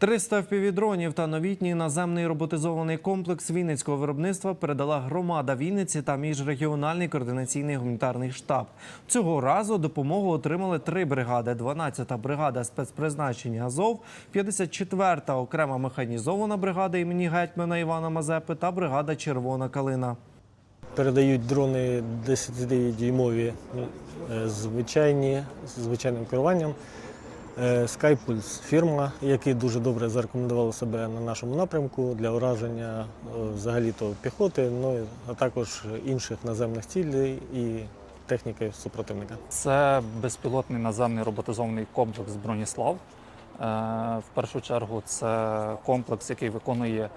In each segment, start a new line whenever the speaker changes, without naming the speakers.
300 впівдронів та новітній наземний роботизований комплекс Вінницького виробництва передала громада Вінниці та міжрегіональний координаційний гуманітарний штаб. Цього разу допомогу отримали три бригади: 12-та бригада спецпризначення Азов, 54-та окрема механізована бригада імені гетьмана Івана Мазепи та бригада Червона калина.
Передають дрони 10-дюймові е, звичайні, з звичайним керуванням. Е, Skypulse фірма, які дуже добре зарекомендували себе на нашому напрямку для ураження е, взагалі-то піхоти, ну, а також інших наземних цілей і техніки супротивника.
Це безпілотний наземний роботизований комплекс Броніслав. Е, В першу чергу це комплекс, який виконує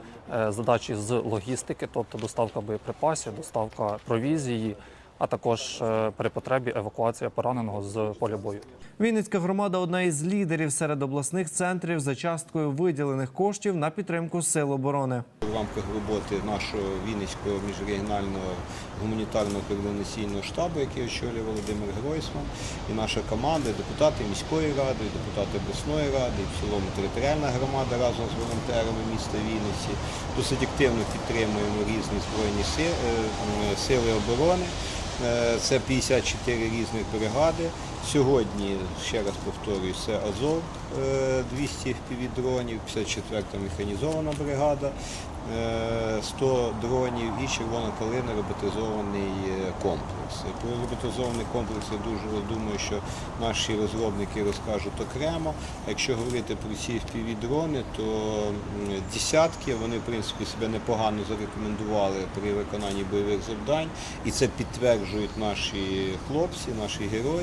задачі з логістики, тобто доставка боєприпасів, доставка провізії, а також е, при потребі евакуація пораненого з поля бою.
Вінницька громада одна із лідерів серед обласних центрів за часткою виділених коштів на підтримку сил оборони.
В рамках роботи нашого Вінницького міжрегіонального гуманітарного координаційного штабу, який очолює Володимир Гройсман, і наша команда, депутати міської ради, депутати обласної ради, і в цілому територіальна громада разом з волонтерами міста Вінниці досить активно підтримуємо різні збройні е, сили оборони. Е, Це 54 різних бригади. Сьогодні, ще раз повторюю, це Азов, е, 200 півдронів, 54-та механізована бригада, е, 100 дронів і червона калина роботизований е, комплекс. Про комплекс я дуже думаю, що наші розробники розкажуть окремо. Якщо говорити про ці FPV-дрони, то десятки вони в принципі себе непогано зарекомендували при виконанні бойових завдань, і це підтверджують наші хлопці, наші герої.